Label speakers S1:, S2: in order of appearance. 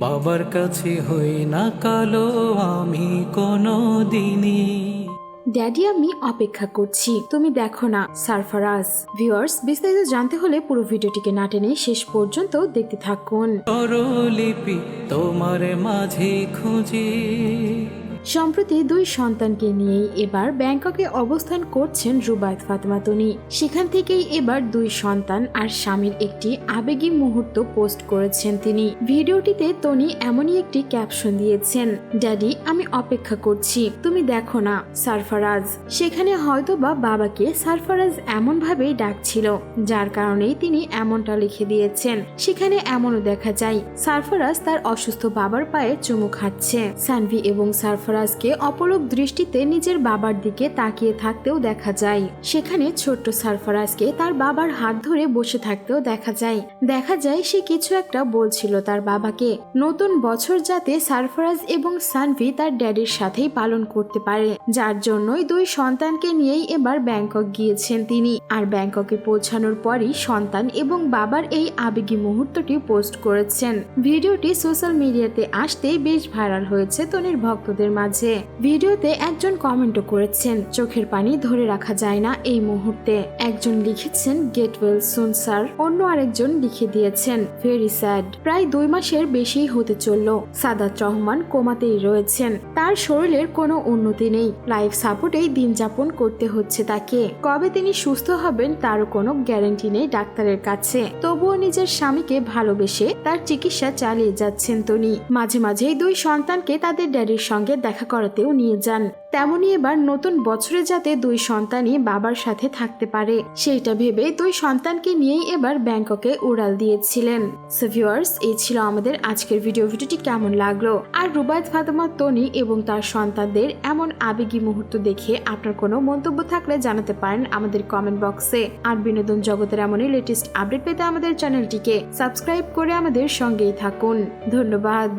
S1: বাবার কাছে হই না কালো আমি কোনো দিনই।
S2: ড্যাডি আমি অপেক্ষা করছি। তুমি দেখো না সারফারাজ। ভিউয়ার্স বিস্তারিত জানতে হলে পুরো ভিডিওটিকে না টেনে শেষ পর্যন্ত দেখতে থাকুন।
S1: তরলিপি তোমার মাঝে খুঁজি।
S2: সম্প্রতি দুই সন্তানকে নিয়েই এবার ব্যাংককে অবস্থান করছেন রুবায়ত ফাতেমা তনি। সেখান থেকেই এবার দুই সন্তান আর স্বামীর একটি আবেগী মুহূর্ত পোস্ট করেছেন তিনি। ভিডিওটিতে তনি এমনই একটি ক্যাপশন দিয়েছেন, ড্যাডি, আমি অপেক্ষা করছি, তুমি দেখো না, সারফারাজ। সেখানে হয়তো বা বাবাকে সারফারাজ এমন ভাবেই ডাকছিল, যার কারণেই তিনি এমনটা লিখে দিয়েছেন। সেখানে এমনও দেখা যায়, সারফারাজ তার অসুস্থ বাবার পায়ে চুমু খাচ্ছে। সানভি এবং সারফারাজকে অপলক দৃষ্টিতে নিজের বাবার দিকে তাকিয়ে থাকতেও দেখা যায়। সেখানে ছোট্ট সারফারাজকে তার বাবার হাত ধরে বসে থাকতেও দেখা যায়। দেখা যায় সে কিছু একটা বলছিল তার বাবাকে। নতুন বছর যাতে সারফারাজ এবং সানভি তার ড্যাডির সাথেই পালন করতে পারে। যার জন্যই দুই সন্তানকে নিয়েই এবার ব্যাংকক গিয়েছেন তিনি। আর ব্যাংককে পৌঁছানোর পরই সন্তান এবং বাবার এই আবেগী মুহূর্তটি পোস্ট করেছেন। ভিডিওটি সোশ্যাল মিডিয়াতে আসতেই বেশ ভাইরাল হয়েছে তনির ভক্তদের মাঝে ভিডিওতে একজন কমেন্টও করেছেন, চোখের পানি ধরে রাখা যায় না এই মুহূর্তে। একজন লিখেছেন, গেট ওয়েল স্যার। অন্য আরেকজন লিখে দিয়েছেন, ভেরি স্যাড। প্রায় দুই মাসের বেশি হতে চলল। সাদাত রহমান কোমাতেই রয়েছেন। তার শরীরের কোনো উন্নতি নেই। লাইফ সাপোর্টেই দিন যাপন করতে হচ্ছে তাকে। কবে তিনি সুস্থ হবেন তারও কোনো গ্যারেন্টি নেই ডাক্তারের কাছে। তবুও নিজের স্বামীকে ভালোবেসে তার চিকিৎসা চালিয়ে যাচ্ছেন তনি। মাঝে মাঝেই দুই সন্তানকে তাদের ড্যাডির সঙ্গে দেখা করাতেও নিয়ে যান। তেমনই এবার নতুন বছরে যাতে দুই সন্তানই বাবার সাথে থাকতে পারে, সেইটা ভেবে দুই সন্তানকে নিয়েই এবার ব্যাংককে উড়াল দিয়েছিলেন। সো এই ছিল আমাদের আজকের ভিডিও ভিডিওটি কেমন লাগল? আর রুবায়ত, ফাতেমা, তনি এবং তার সন্তানদের এমন আবেগী মুহূর্ত দেখে আপনার কোনো মন্তব্য থাকলে জানাতে পারেন আমাদের কমেন্ট বক্সে আর বিনোদন জগতের এমনই লেটেস্ট আপডেট পেতে আমাদের চ্যানেলটিকে সাবস্ক্রাইব করে আমাদের সঙ্গেই থাকুন। ধন্যবাদ।